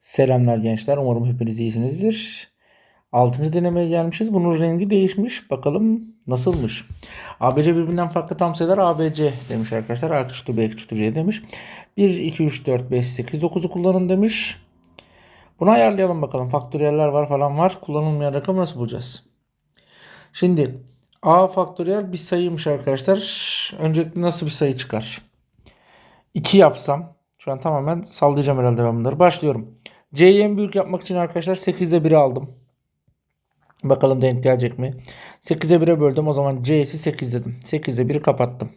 Selamlar gençler. Umarım hepiniz iyisinizdir. Altıncı denemeye gelmişiz. Bunun rengi değişmiş. Bakalım nasılmış. ABC birbirinden farklı tam sayılar ABC demiş arkadaşlar. A küçüktür B küçüktür C demiş. 1, 2, 3, 4, 5, 8, 9'u kullanın demiş. Bunu ayarlayalım bakalım. Faktöriyeller var falan var. Kullanılmayan rakamı nasıl bulacağız? Şimdi A faktöriyel bir sayıymış arkadaşlar. Öncelikle nasıl bir sayı çıkar? 2 yapsam şu an tamamen sallayacağım herhalde ben bunları. Başlıyorum. C'yi en büyük yapmak için arkadaşlar 8'de 1'i aldım. Bakalım denk gelecek mi? 8'e 1'e böldüm. O zaman C'si 8 dedim. 8'de 1'i kapattım.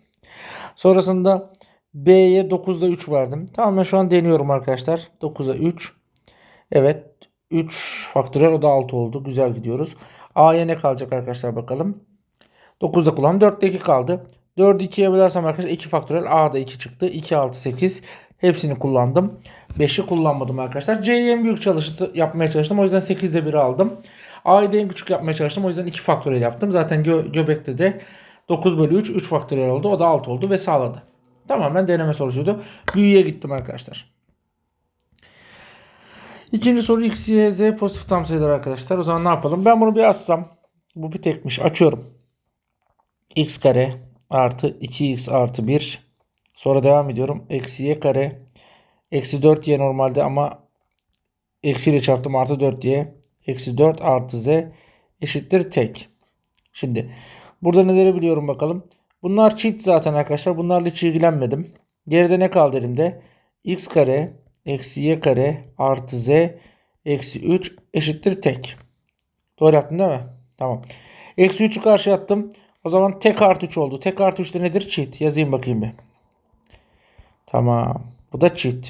Sonrasında B'ye 9'da 3 verdim. Tamamen şu an deniyorum arkadaşlar. 9'a 3. Evet. 3 faktörel o da 6 oldu. Güzel gidiyoruz. A'ya ne kalacak arkadaşlar bakalım. 9'da kullandım. 4'te 2 kaldı. 4'ü 2'ye bölersem arkadaşlar 2 faktörel A'da 2 çıktı. 2, 6, 8. Hepsini kullandım. 5'i kullanmadım arkadaşlar. C'yi en büyük çalıştı, yapmaya çalıştım. O yüzden 8'de 1'i aldım. A'yı da en küçük yapmaya çalıştım. O yüzden 2 faktörel yaptım. Zaten gö göbekte de 9 bölü 3 3 faktörel oldu. O da 6 oldu ve sağladı. Tamamen deneme sorusuydu. Büyüye gittim arkadaşlar. İkinci soru x, y, z pozitif tam sayılar arkadaşlar. O zaman ne yapalım? Ben bunu bir yazsam. Bu bir tekmiş. Açıyorum. x kare artı 2x artı 1. Sonra devam ediyorum. Eksi y kare. Eksi 4y normalde ama eksiyle çarptım artı 4y. Eksi 4 artı z eşittir tek. Şimdi burada neleri biliyorum bakalım. Bunlar çift zaten arkadaşlar. Bunlarla hiç ilgilenmedim. Geride ne kaldı elimde? x kare eksi y kare artı z eksi 3 eşittir tek. Doğru yaptım değil mi? Tamam. Eksi 3'ü karşı attım. O zaman tek artı 3 oldu. Tek artı 3 de nedir? Çift. Yazayım bakayım bir. Tamam. Bu da çift.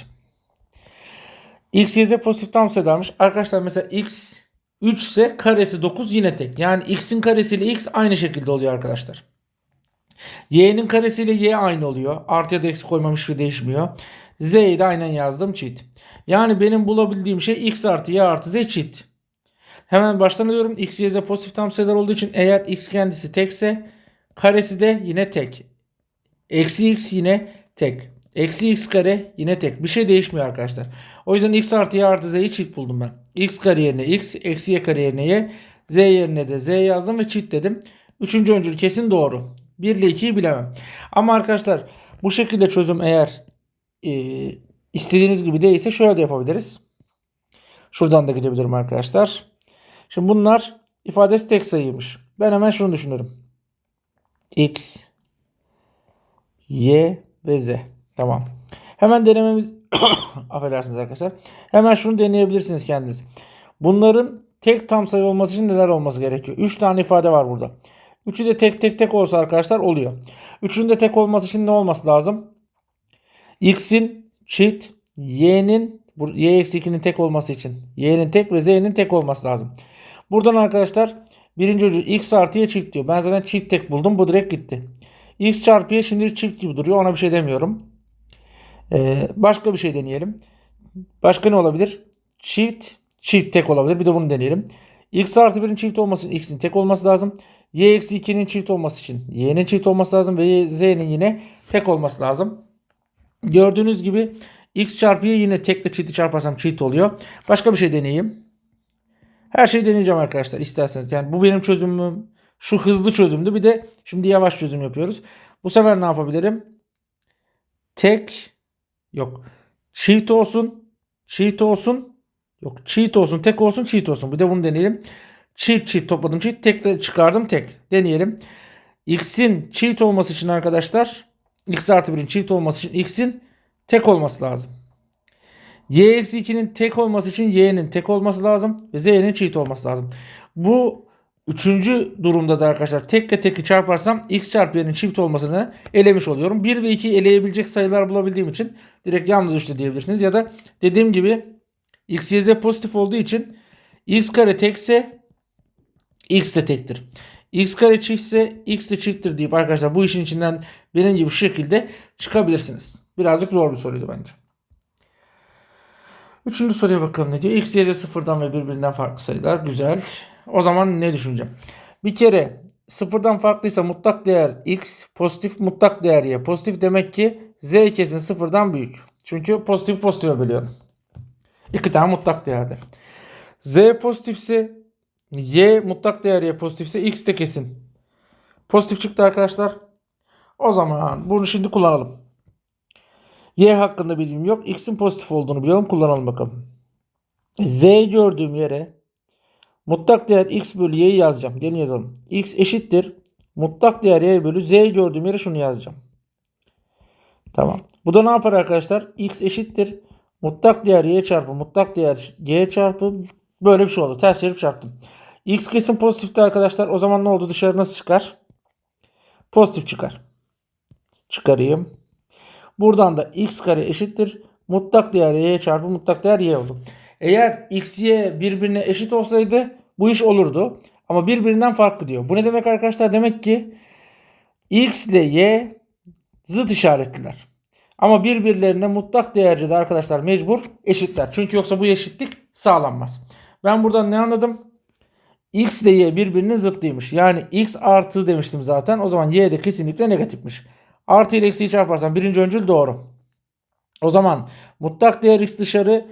X, Y, Z pozitif tam sayılarmış. Arkadaşlar mesela X 3 ise karesi 9 yine tek. Yani X'in karesiyle X aynı şekilde oluyor arkadaşlar. Y'nin karesiyle Y aynı oluyor. Artı ya da eksi koymamış ve değişmiyor. Z'yi de aynen yazdım çift. Yani benim bulabildiğim şey X artı Y artı Z çift. Hemen baştan alıyorum. X, Y, Z pozitif tam sayılar olduğu için eğer X kendisi tekse karesi de yine tek. Eksi X yine tek. Eksi x kare yine tek. Bir şey değişmiyor arkadaşlar. O yüzden x artı y artı z'yi çift buldum ben. x kare yerine x, eksi y kare yerine y, z yerine de z yazdım ve çift dedim. Üçüncü öncül kesin doğru. 1 ile 2'yi bilemem. Ama arkadaşlar bu şekilde çözüm eğer e, istediğiniz gibi değilse şöyle de yapabiliriz. Şuradan da gidebilirim arkadaşlar. Şimdi bunlar ifadesi tek sayıymış. Ben hemen şunu düşünüyorum. x, y ve z. Tamam. Hemen denememiz affedersiniz arkadaşlar. Hemen şunu deneyebilirsiniz kendiniz. Bunların tek tam sayı olması için neler olması gerekiyor? 3 tane ifade var burada. Üçü de tek tek tek olsa arkadaşlar oluyor. Üçünün de tek olması için ne olması lazım? X'in çift, Y'nin Y eksi 2'nin tek olması için Y'nin tek ve Z'nin tek olması lazım. Buradan arkadaşlar birinci ucu X artı Y çift diyor. Ben zaten çift tek buldum. Bu direkt gitti. X çarpı Y şimdi çift gibi duruyor. Ona bir şey demiyorum. Ee, başka bir şey deneyelim. Başka ne olabilir? Çift, çift tek olabilir. Bir de bunu deneyelim. X artı 1'in çift olması için X'in tek olması lazım. Y eksi 2'nin çift olması için Y'nin çift olması lazım. Ve Z'nin yine tek olması lazım. Gördüğünüz gibi X çarpı Y yine tekle çifti çarparsam çift oluyor. Başka bir şey deneyeyim. Her şeyi deneyeceğim arkadaşlar isterseniz. Yani bu benim çözümüm. Şu hızlı çözümdü. Bir de şimdi yavaş çözüm yapıyoruz. Bu sefer ne yapabilirim? Tek Yok. Çift olsun. Çift olsun. Yok. Çift olsun. Tek olsun. Çift olsun. Bir de bunu deneyelim. Çift çift topladım. Çift tek de çıkardım. Tek. Deneyelim. X'in çift olması için arkadaşlar X artı 1'in çift olması için X'in tek olması lazım. Y eksi 2'nin tek olması için Y'nin tek olması lazım. Ve Z'nin çift olması lazım. Bu Üçüncü durumda da arkadaşlar tekle teki çarparsam x çarpı y'nin çift olmasını elemiş oluyorum. 1 ve 2'yi eleyebilecek sayılar bulabildiğim için direkt yalnız üçlü diyebilirsiniz. Ya da dediğim gibi x, y, z pozitif olduğu için x kare tekse x de tektir. x kare çiftse x de çifttir deyip arkadaşlar bu işin içinden benim gibi şu şekilde çıkabilirsiniz. Birazcık zor bir soruydu bence. Üçüncü soruya bakalım ne diyor. X, Y, Z sıfırdan ve birbirinden farklı sayılar. Güzel. O zaman ne düşüneceğim? Bir kere sıfırdan farklıysa mutlak değer x, pozitif mutlak değer y. Pozitif demek ki z kesin sıfırdan büyük. Çünkü pozitif pozitife bölüyorum. İki tane mutlak değerde. Z pozitifse Y mutlak değer Y pozitifse X de kesin. Pozitif çıktı arkadaşlar. O zaman bunu şimdi kullanalım. Y hakkında bilgim yok. X'in pozitif olduğunu biliyorum. Kullanalım bakalım. Z gördüğüm yere mutlak değer X bölü Y'yi yazacağım. Gelin yazalım. X eşittir. Mutlak değer Y bölü Z gördüğüm yere şunu yazacağım. Tamam. Bu da ne yapar arkadaşlar? X eşittir. Mutlak değer Y çarpı mutlak değer Y çarpı böyle bir şey oldu. Ters çevirip çarptım. X kesin pozitifti arkadaşlar. O zaman ne oldu? Dışarı nasıl çıkar? Pozitif çıkar. Çıkarayım. Buradan da x kare eşittir. Mutlak değer y çarpı mutlak değer y oldu. Eğer x, y birbirine eşit olsaydı bu iş olurdu. Ama birbirinden farklı diyor. Bu ne demek arkadaşlar? Demek ki x ile y zıt işaretliler. Ama birbirlerine mutlak değerce arkadaşlar mecbur eşitler. Çünkü yoksa bu eşitlik sağlanmaz. Ben buradan ne anladım? X ile Y birbirinin zıttıymış. Yani X artı demiştim zaten. O zaman Y de kesinlikle negatifmiş. Artı ile eksiği çarparsam birinci öncül doğru. O zaman mutlak değer X dışarı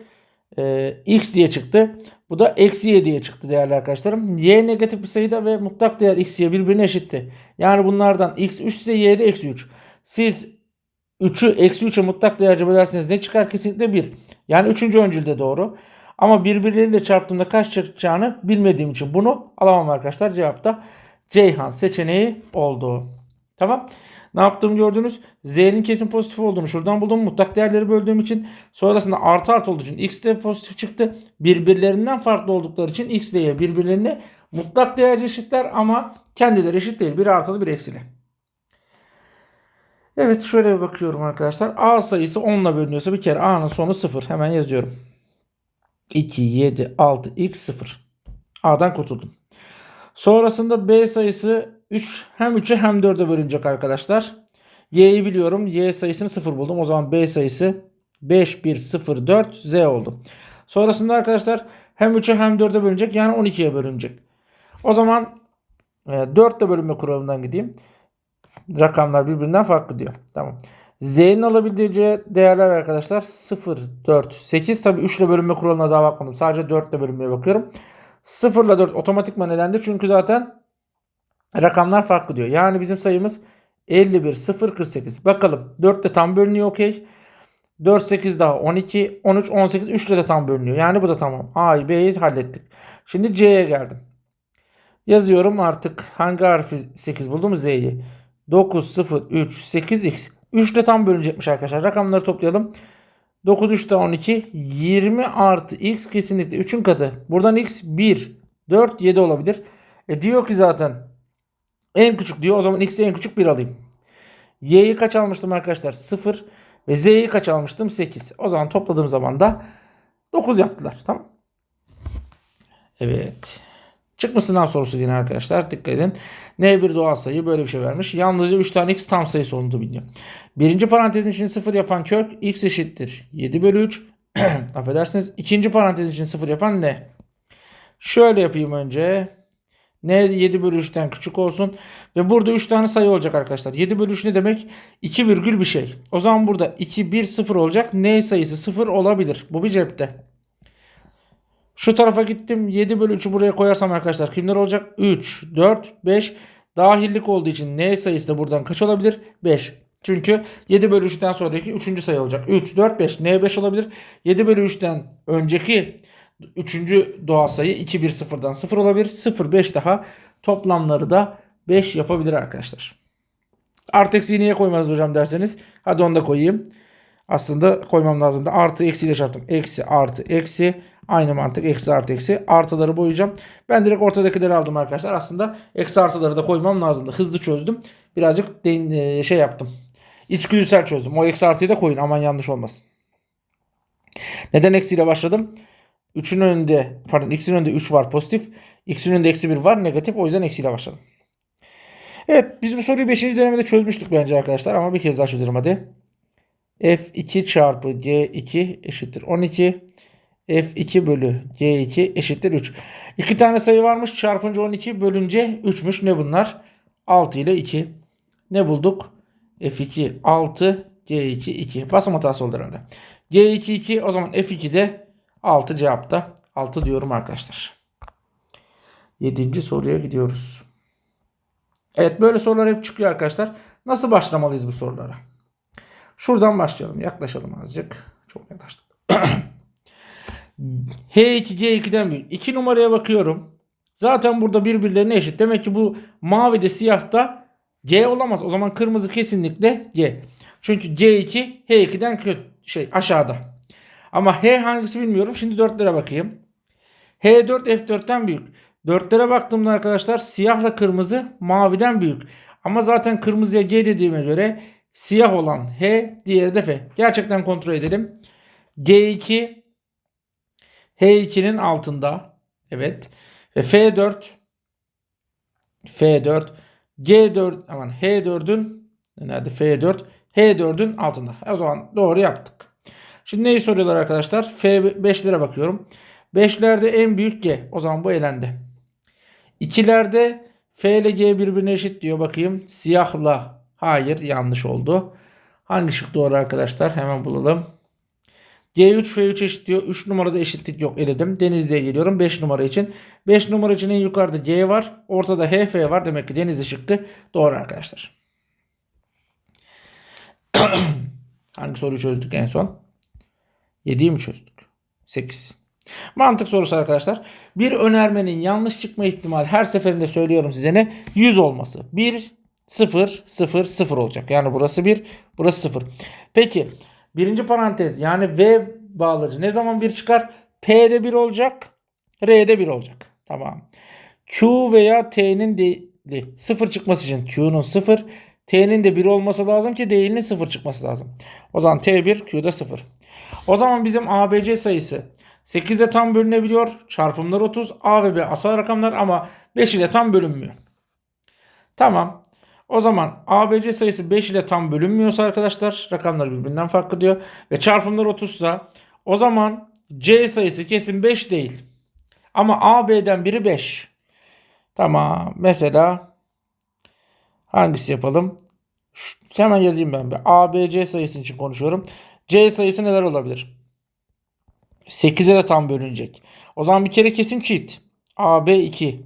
e, X diye çıktı. Bu da eksi Y diye çıktı değerli arkadaşlarım. Y negatif bir sayıda ve mutlak değer X Y birbirine eşitti. Yani bunlardan X 3 ise Y de eksi 3. Siz 3'ü eksi 3'e mutlak değerce bölerseniz ne çıkar? Kesinlikle 1. Yani 3. öncülde doğru. Ama birbirleriyle çarptığımda kaç çıkacağını bilmediğim için bunu alamam arkadaşlar. Cevapta Ceyhan seçeneği oldu. Tamam. Ne yaptığımı gördünüz. Z'nin kesin pozitif olduğunu şuradan buldum. Mutlak değerleri böldüğüm için. Sonrasında artı artı olduğu için X de pozitif çıktı. Birbirlerinden farklı oldukları için X ile Y birbirlerine mutlak değerci eşitler ama kendileri eşit değil. Biri artılı bir eksili. Evet şöyle bir bakıyorum arkadaşlar. A sayısı 10 ile bölünüyorsa bir kere A'nın sonu 0. Hemen yazıyorum. 2, 7, 6, x 0. A'dan kurtuldum. Sonrasında B sayısı 3 hem 3'e hem 4'e bölünecek arkadaşlar. Y'yi biliyorum. Y sayısını 0 buldum. O zaman B sayısı 5, 1, 0, 4, Z oldu. Sonrasında arkadaşlar hem 3'e hem 4'e bölünecek. Yani 12'ye bölünecek. O zaman 4 ile bölünme kuralından gideyim. Rakamlar birbirinden farklı diyor. Tamam. Z'nin alabileceği değerler arkadaşlar 0, 4, 8. Tabi 3 ile bölünme kuralına daha bakmadım. Sadece 4 ile bölünmeye bakıyorum. 0 ile 4 otomatikman elendi. Çünkü zaten rakamlar farklı diyor. Yani bizim sayımız 51, 0, 48. Bakalım 4 ile tam bölünüyor okey. 4, 8 daha 12, 13, 18, 3 ile de tam bölünüyor. Yani bu da tamam. A'yı B'yi hallettik. Şimdi C'ye geldim. Yazıyorum artık hangi harfi 8 buldum Z'yi. 9, 0, 3, 8, x. 3 ile tam bölünecekmiş arkadaşlar. Rakamları toplayalım. 9, 3 de 12. 20 artı x kesinlikle 3'ün katı. Buradan x 1, 4, 7 olabilir. E diyor ki zaten en küçük diyor. O zaman x'i en küçük 1 alayım. y'yi kaç almıştım arkadaşlar? 0. Ve z'yi kaç almıştım? 8. O zaman topladığım zaman da 9 yaptılar. Tamam. Evet. Çıkma sınav sorusu yine arkadaşlar. Dikkat edin. N1 doğal sayı böyle bir şey vermiş. Yalnızca 3 tane x tam sayısı olduğunu biliyor. Birinci parantezin için 0 yapan kök x eşittir. 7 bölü 3. Affedersiniz. İkinci parantezin için 0 yapan ne? Şöyle yapayım önce. N 7 bölü 3'ten küçük olsun. Ve burada 3 tane sayı olacak arkadaşlar. 7 bölü 3 ne demek? 2 virgül bir şey. O zaman burada 2, 1, 0 olacak. N sayısı 0 olabilir. Bu bir cepte. Şu tarafa gittim. 7 bölü 3'ü buraya koyarsam arkadaşlar kimler olacak? 3, 4, 5. Dahillik olduğu için n sayısı da buradan kaç olabilir? 5. Çünkü 7 bölü 3'ten sonraki 3. sayı olacak. 3, 4, 5. N 5 olabilir. 7 bölü 3'ten önceki 3. doğal sayı 2, 1, 0'dan 0 olabilir. 0, 5 daha toplamları da 5 yapabilir arkadaşlar. Artı eksiği niye koymadınız hocam derseniz. Hadi onu da koyayım. Aslında koymam lazımdı. Artı eksiyle çarptım. Eksi artı eksi. Aynı mantık eksi artı eksi. Artıları boyayacağım. Ben direkt ortadakileri aldım arkadaşlar. Aslında eksi artıları da koymam lazımdı. Hızlı çözdüm. Birazcık de, şey yaptım. İçgüdüsel çözdüm. O eksi artıyı da koyun. Aman yanlış olmasın. Neden eksiyle başladım? 3'ün önünde pardon x'in önünde 3 var pozitif. X'in önünde eksi 1 var negatif. O yüzden eksiyle başladım. Evet biz bu soruyu 5. denemede çözmüştük bence arkadaşlar. Ama bir kez daha çözelim hadi. F2 çarpı G2 eşittir 12. F2 bölü G2 eşittir 3. İki tane sayı varmış. Çarpınca 12 bölünce 3'müş. Ne bunlar? 6 ile 2. Ne bulduk? F2 6 G2 2. Basım hatası oldu herhalde. G2 2 o zaman F2 de 6 cevapta. 6 diyorum arkadaşlar. 7. soruya gidiyoruz. Evet böyle sorular hep çıkıyor arkadaşlar. Nasıl başlamalıyız bu sorulara? Şuradan başlayalım. Yaklaşalım azıcık. Çok yaklaştık. H2 G2'den büyük. 2 numaraya bakıyorum. Zaten burada birbirlerine eşit. Demek ki bu mavi de siyah da G olamaz. O zaman kırmızı kesinlikle G. Çünkü G2 H2'den kötü şey aşağıda. Ama H hangisi bilmiyorum. Şimdi 4'lere bakayım. H4 F4'ten büyük. 4'lere baktığımda arkadaşlar siyahla kırmızı maviden büyük. Ama zaten kırmızıya G dediğime göre siyah olan H, diğeri de F. Gerçekten kontrol edelim. G2 H2'nin altında. Evet. Ve F4 F4 G4 aman H4'ün nerede F4 H4'ün altında. O zaman doğru yaptık. Şimdi neyi soruyorlar arkadaşlar? F5'lere bakıyorum. 5'lerde en büyük G. O zaman bu elendi. 2'lerde F ile G birbirine eşit diyor. Bakayım. Siyahla. Hayır yanlış oldu. Hangi şık doğru arkadaşlar? Hemen bulalım. G3 F3 eşit diyor. 3 numarada eşitlik yok eledim. Denizli'ye geliyorum 5 numara için. 5 numara için en yukarıda G var. Ortada HF var. Demek ki Denizli şıkkı doğru arkadaşlar. Hangi soruyu çözdük en son? 7'yi mi çözdük? 8. Mantık sorusu arkadaşlar. Bir önermenin yanlış çıkma ihtimali her seferinde söylüyorum size ne? 100 olması. 1, 0, 0, 0 olacak. Yani burası 1, burası 0. Peki birinci parantez yani V bağlacı ne zaman 1 çıkar? P'de 1 olacak. R'de 1 olacak. Tamam. Q veya T'nin değili 0 çıkması için Q'nun 0, T'nin de 1 olması lazım ki değilinin 0 çıkması lazım. O zaman T1, Q'da 0. O zaman bizim ABC sayısı 8 ile tam bölünebiliyor. Çarpımlar 30. A ve B asal rakamlar ama 5 ile tam bölünmüyor. Tamam. O zaman ABC sayısı 5 ile tam bölünmüyorsa arkadaşlar rakamlar birbirinden farklı diyor. Ve çarpımlar 30 ise o zaman C sayısı kesin 5 değil. Ama AB'den biri 5. Tamam. Mesela hangisi yapalım? Şu, hemen yazayım ben. Bir. ABC sayısı için konuşuyorum. C sayısı neler olabilir? 8'e de tam bölünecek. O zaman bir kere kesin çift. AB 2,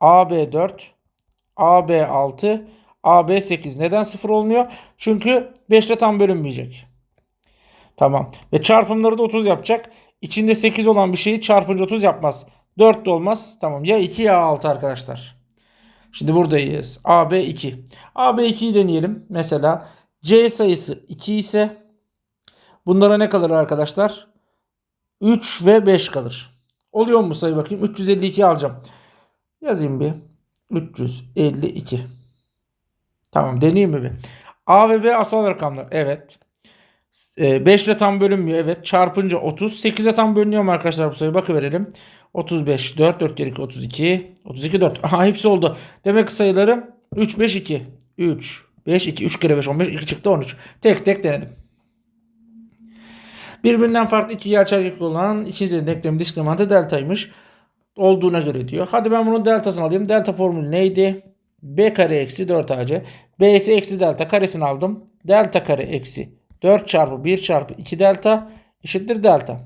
AB 4, AB 6, AB 8. Neden 0 olmuyor? Çünkü 5 ile tam bölünmeyecek. Tamam. Ve çarpımları da 30 yapacak. İçinde 8 olan bir şeyi çarpınca 30 yapmaz. 4 de olmaz. Tamam. Ya 2 ya 6 arkadaşlar. Şimdi buradayız. AB 2. AB 2'yi deneyelim. Mesela C sayısı 2 ise bunlara ne kalır arkadaşlar? 3 ve 5 kalır. Oluyor mu sayı bakayım? 352 alacağım. Yazayım bir. 352. Tamam deneyeyim mi bir? A ve B asal rakamlar. Evet. 5 ile tam bölünmüyor. Evet. Çarpınca 30. 8'e tam bölünüyor mu arkadaşlar bu sayı? Bakıverelim. 35, 4, 4 kere 2, 32. 32, 4. Aha hepsi oldu. Demek ki sayılarım 3, 5, 2. 3, 5, 2. 3 kere 5, 15. 2 çıktı 13. Tek tek denedim. Birbirinden farklı iki gerçeklik olan ikinci denklem diskriminantı deltaymış. Olduğuna göre diyor. Hadi ben bunun deltasını alayım. Delta formülü neydi? B kare eksi 4AC. B'si eksi delta karesini aldım. Delta kare eksi 4 çarpı 1 çarpı 2 delta eşittir delta.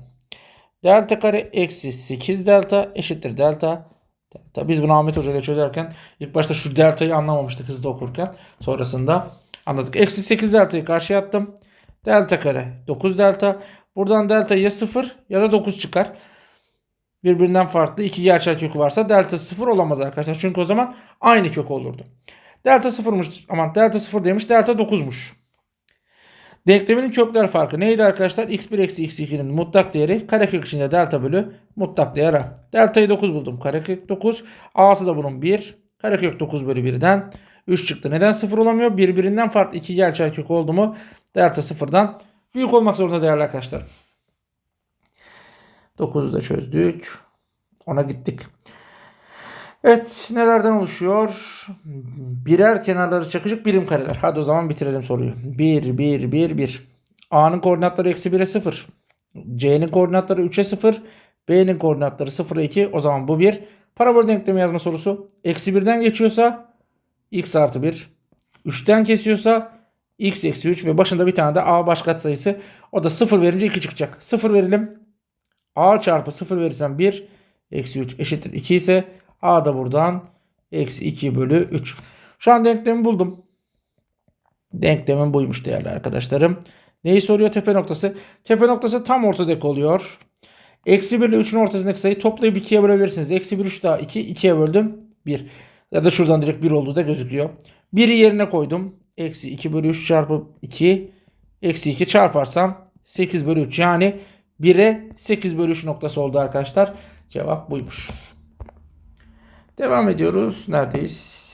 Delta kare eksi 8 delta eşittir delta. delta. Biz bunu Ahmet Hoca ile çözerken ilk başta şu deltayı anlamamıştık hızlı okurken. Sonrasında anladık. Eksi 8 deltayı karşıya attım. Delta kare 9 delta. Buradan delta ya 0 ya da 9 çıkar. Birbirinden farklı iki gerçel kökü varsa delta 0 olamaz arkadaşlar. Çünkü o zaman aynı kök olurdu. Delta 0'mış aman delta 0 demiş delta 9'muş. Denklemin kökler farkı neydi arkadaşlar? x1 eksi x2'nin mutlak değeri karekök içinde delta bölü mutlak değer. Deltayı 9 buldum. Karekök 9. A'sı da bunun 1. Karekök 9 bölü 1'den 3 çıktı. Neden 0 olamıyor? Birbirinden farklı iki gerçel kök oldu mu delta 0'dan büyük olmak zorunda değerli arkadaşlar. 9'u da çözdük. Ona gittik. Evet nelerden oluşuyor? Birer kenarları çakışık birim kareler. Hadi o zaman bitirelim soruyu. 1, 1, 1, 1. A'nın koordinatları eksi 1'e 0. C'nin koordinatları 3'e 0. B'nin koordinatları 0'a 2. O zaman bu 1. Parabol denklemi yazma sorusu. Eksi 1'den geçiyorsa x artı 1. 3'ten kesiyorsa x eksi 3 ve başında bir tane de a başkat sayısı. O da 0 verince 2 çıkacak. 0 verelim. A çarpı 0 verirsem 1 eksi 3 eşittir 2 ise A da buradan eksi 2 bölü 3. Şu an denklemi buldum. Denklemim buymuş değerli arkadaşlarım. Neyi soruyor? Tepe noktası. Tepe noktası tam ortadaki oluyor. Eksi 1 ile 3'ün ortasındaki sayıyı toplayıp 2'ye bölebilirsiniz. Eksi 1 3 daha 2. 2'ye böldüm. 1. Ya da şuradan direkt 1 olduğu da gözüküyor. 1'i yerine koydum. Eksi 2 bölü 3 çarpı 2. Eksi 2 çarparsam 8 bölü 3. Yani 1'e 8 bölü 3 noktası oldu arkadaşlar. Cevap buymuş. Devam ediyoruz. Neredeyiz?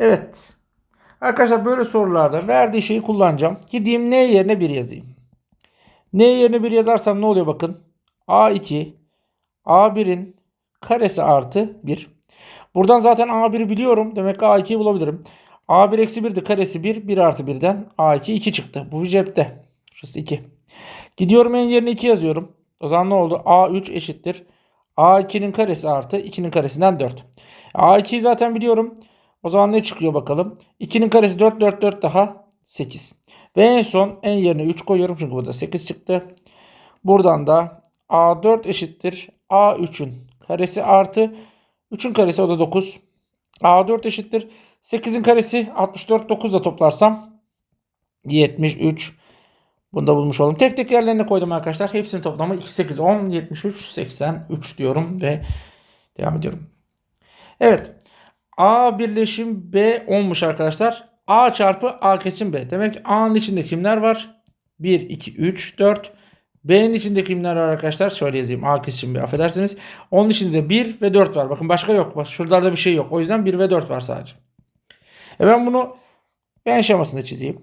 Evet. Arkadaşlar böyle sorularda verdiği şeyi kullanacağım. Gideyim n yerine 1 yazayım. n yerine 1 yazarsam ne oluyor bakın. a2 a1'in karesi artı 1. Buradan zaten a1'i biliyorum. Demek ki a2'yi bulabilirim. A1 eksi 1'di karesi 1. 1 artı 1'den a2 2 çıktı. Bu cepte. Şurası 2. Gidiyorum en yerine 2 yazıyorum. O zaman ne oldu? a3 eşittir. a2'nin karesi artı 2'nin karesinden 4. a2'yi zaten biliyorum. O zaman ne çıkıyor bakalım. 2'nin karesi 4 4 4 daha 8. Ve en son en yerine 3 koyuyorum çünkü burada 8 çıktı. Buradan da A4 eşittir A3'ün karesi artı 3'ün karesi o da 9. A4 eşittir 8'in karesi 64 9 da toplarsam 73. Bunu da bulmuş oldum. Tek tek yerlerine koydum arkadaşlar. Hepsinin toplamı 2 8 10 73 83 diyorum ve devam ediyorum. Evet. A birleşim B olmuş arkadaşlar. A çarpı A kesim B. Demek ki A'nın içinde kimler var? 1, 2, 3, 4. B'nin içinde kimler var arkadaşlar? Şöyle yazayım. A kesim B affedersiniz. Onun içinde 1 ve 4 var. Bakın başka yok. Bak şuralarda bir şey yok. O yüzden 1 ve 4 var sadece. E ben bunu ben şemasında çizeyim.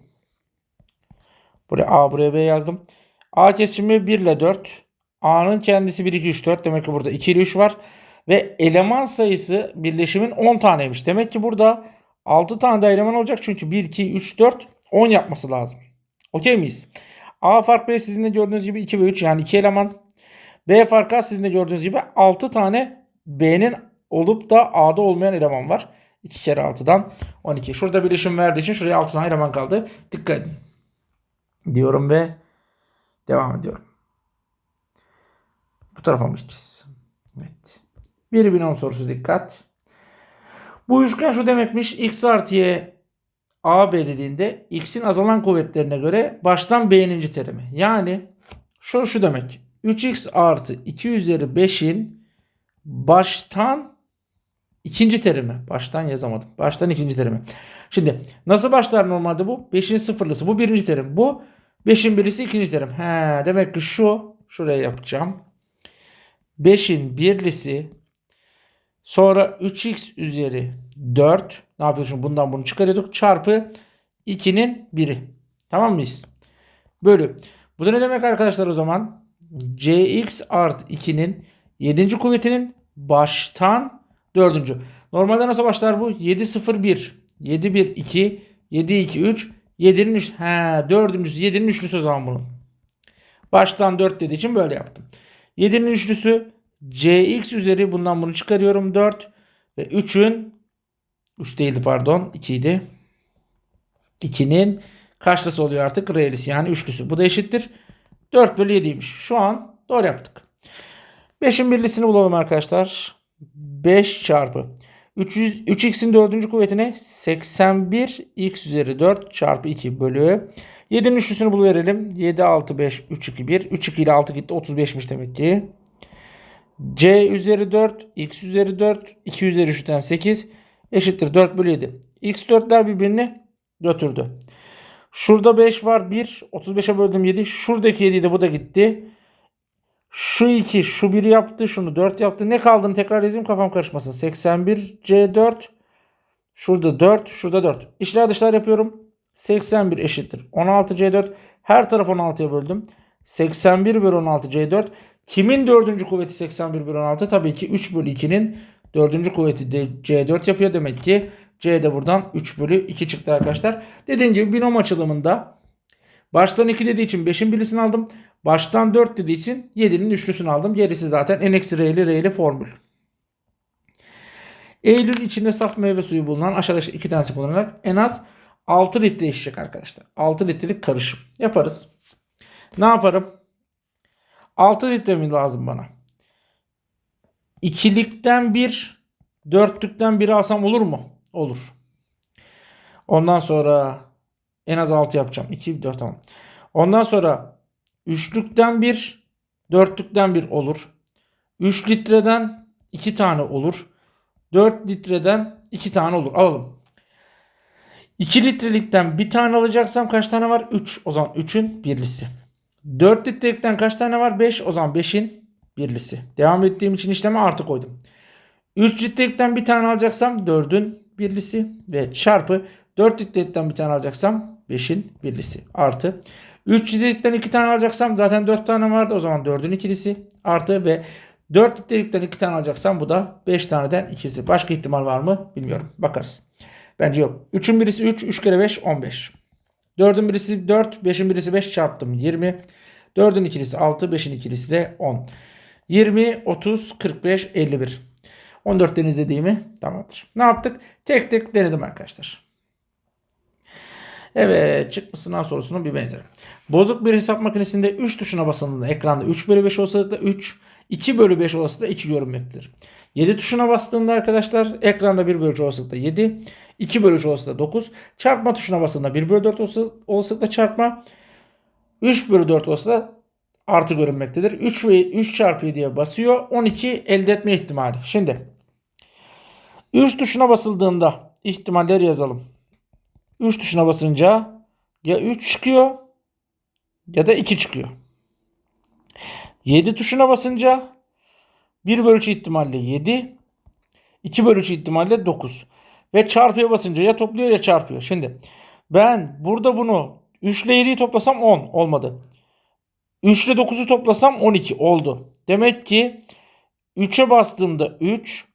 Buraya A buraya B yazdım. A kesimi 1 ile 4. A'nın kendisi 1, 2, 3, 4. Demek ki burada 2 ile 3 var. Ve eleman sayısı birleşimin 10 taneymiş. Demek ki burada 6 tane de eleman olacak. Çünkü 1, 2, 3, 4, 10 yapması lazım. Okey miyiz? A fark B sizin de gördüğünüz gibi 2 ve 3 yani 2 eleman. B fark A sizin de gördüğünüz gibi 6 tane B'nin olup da A'da olmayan eleman var. 2 kere 6'dan 12. Şurada birleşim verdiği için şuraya 6 tane eleman kaldı. Dikkat edin. Diyorum ve devam ediyorum. Bu tarafa mı gideceğiz? Evet. Bir binom sorusu dikkat. Bu üçgen şu demekmiş. X artı y AB dediğinde x'in azalan kuvvetlerine göre baştan b'ninci terimi. Yani şu şu demek. 3x artı 2 üzeri 5'in baştan ikinci terimi. Baştan yazamadım. Baştan ikinci terimi. Şimdi nasıl başlar normalde bu? 5'in sıfırlısı. Bu birinci terim. Bu 5'in birisi ikinci terim. He, demek ki şu şuraya yapacağım. 5'in birlisi Sonra 3x üzeri 4 ne yapıyoruz şimdi bundan bunu çıkarıyorduk çarpı 2'nin 1'i. Tamam mıyız? Bölü. Bu da ne demek arkadaşlar o zaman? cx artı 2'nin 7. kuvvetinin baştan 4. Normalde nasıl başlar bu? 7 0 1 7 1 2 7 2 3 7'nin 3 he 4.'sü 7'nin üçlüsü o zaman bunun. Baştan 4 dediği için böyle yaptım. 7'nin üçlüsü cx üzeri bundan bunu çıkarıyorum 4 ve 3'ün 3 değildi pardon 2 idi. 2'nin kaçlısı oluyor artık? Reelisi yani üçlüsü. Bu da eşittir. 4 bölü 7'ymiş. Şu an doğru yaptık. 5'in birlisini bulalım arkadaşlar. 5 çarpı 300, 3x'in 4. kuvvetine 81 x üzeri 4 çarpı 2 bölü 7'nin üçlüsünü buluverelim. 7, 6, 5, 3, 2, 1. 3, 2 ile 6 gitti. 35'miş demek ki c üzeri 4, x üzeri 4, 2 üzeri 3'ten 8 eşittir 4 bölü 7. x4'ler birbirini götürdü. Şurada 5 var 1. 35'e böldüm 7. Şuradaki 7 de bu da gitti. Şu 2 şu 1 yaptı. Şunu 4 yaptı. Ne kaldığını tekrar yazayım kafam karışmasın. 81 C4. Şurada 4. Şurada 4. İşler dışlar yapıyorum. 81 eşittir. 16 C4. Her taraf 16'ya böldüm. 81 bölü 16 C4. Kimin dördüncü kuvveti 81 bölü 16? Tabii ki 3 bölü 2'nin dördüncü kuvveti de C4 yapıyor. Demek ki C de buradan 3 bölü 2 çıktı arkadaşlar. Dediğim gibi binom açılımında baştan 2 dediği için 5'in birisini aldım. Baştan 4 dediği için 7'nin üçlüsünü aldım. Gerisi zaten n eksi r'li r'li formül. Eylül içinde saf meyve suyu bulunan aşağıda işte iki tanesi kullanarak en az 6 litre içecek arkadaşlar. 6 litrelik karışım yaparız. Ne yaparım? 6 litre mi lazım bana? İkilikten bir, dörtlükten biri alsam olur mu? Olur. Ondan sonra en az 6 yapacağım. 2, 4 tamam. Ondan sonra üçlükten bir, dörtlükten bir olur. 3 litreden 2 tane olur. 4 litreden 2 tane olur. Alalım. 2 litrelikten bir tane alacaksam kaç tane var? 3. O zaman 3'ün birlisi. 4 litrelikten kaç tane var? 5. O zaman 5'in birlisi. Devam ettiğim için işleme artı koydum. 3 litrelikten bir tane alacaksam 4'ün birlisi ve çarpı 4 litrelikten bir tane alacaksam 5'in birlisi artı 3 litrelikten 2 tane alacaksam zaten 4 tane vardı o zaman 4'ün ikilisi artı ve 4 litrelikten 2 tane alacaksam bu da 5 taneden ikisi. Başka ihtimal var mı bilmiyorum. Bakarız. Bence yok. 3'ün birisi 3. 3 kere 5 15. 4'ün birisi 4. 5'in birisi 5 çarptım 20. 4'ün ikilisi 6. 5'in ikilisi de 10. 20, 30, 45, 51. 14'ten izlediğimi tamamdır. Ne yaptık? Tek tek denedim arkadaşlar. Evet çıkmış sınav sorusunun bir benzeri. Bozuk bir hesap makinesinde 3 tuşuna basıldığında ekranda 3 bölü 5 olsa da 3, 2 bölü 5 olsa da 2 görünmektedir. 7 tuşuna bastığında arkadaşlar ekranda 1 bölü 3 olasılıkla 7, 2 bölü 3 olasılıkla 9, çarpma tuşuna bastığında 1 bölü 4 olsa- olasılıkla çarpma, 3 bölü 4 olsa artı görünmektedir. 3 ve 3 çarpı 7'ye basıyor. 12 elde etme ihtimali. Şimdi 3 tuşuna basıldığında ihtimalleri yazalım. 3 tuşuna basınca ya 3 çıkıyor ya da 2 çıkıyor. 7 tuşuna basınca 1 bölü 3 ihtimalle 7, 2 bölü 3 ihtimalle 9. Ve çarpıya basınca ya topluyor ya çarpıyor. Şimdi ben burada bunu 3 ile 7'yi toplasam 10 olmadı. 3 ile 9'u toplasam 12 oldu. Demek ki 3'e bastığımda 3,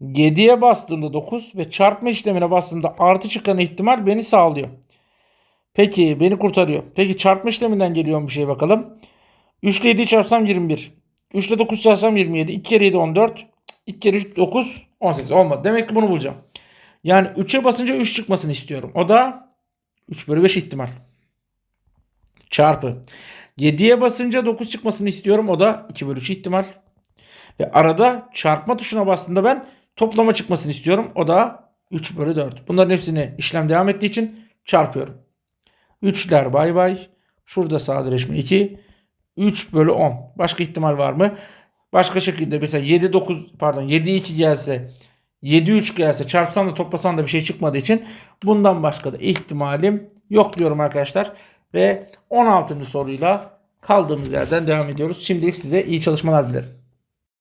7'ye bastığımda 9 ve çarpma işlemine bastığımda artı çıkan ihtimal beni sağlıyor. Peki beni kurtarıyor. Peki çarpma işleminden geliyor bir şey bakalım. 3 ile 7'yi çarpsam 21. 3 ile 9 çarpsam 27. 2 kere 7 14. 2 kere 3 9 18 olmadı. Demek ki bunu bulacağım. Yani 3'e basınca 3 çıkmasını istiyorum. O da 3 bölü 5 ihtimal. Çarpı. 7'ye basınca 9 çıkmasını istiyorum. O da 2 bölü 3 ihtimal. Ve arada çarpma tuşuna bastığında ben toplama çıkmasını istiyorum. O da 3 bölü 4. Bunların hepsini işlem devam ettiği için çarpıyorum. 3'ler bay bay. Şurada sadeleşme 2. 3 bölü 10. Başka ihtimal var mı? Başka şekilde mesela 7 9 pardon 7 2 gelse 7 3 gelse çarpsan da toplasan da bir şey çıkmadığı için bundan başka da ihtimalim yok diyorum arkadaşlar. Ve 16. soruyla kaldığımız yerden devam ediyoruz. Şimdilik size iyi çalışmalar dilerim.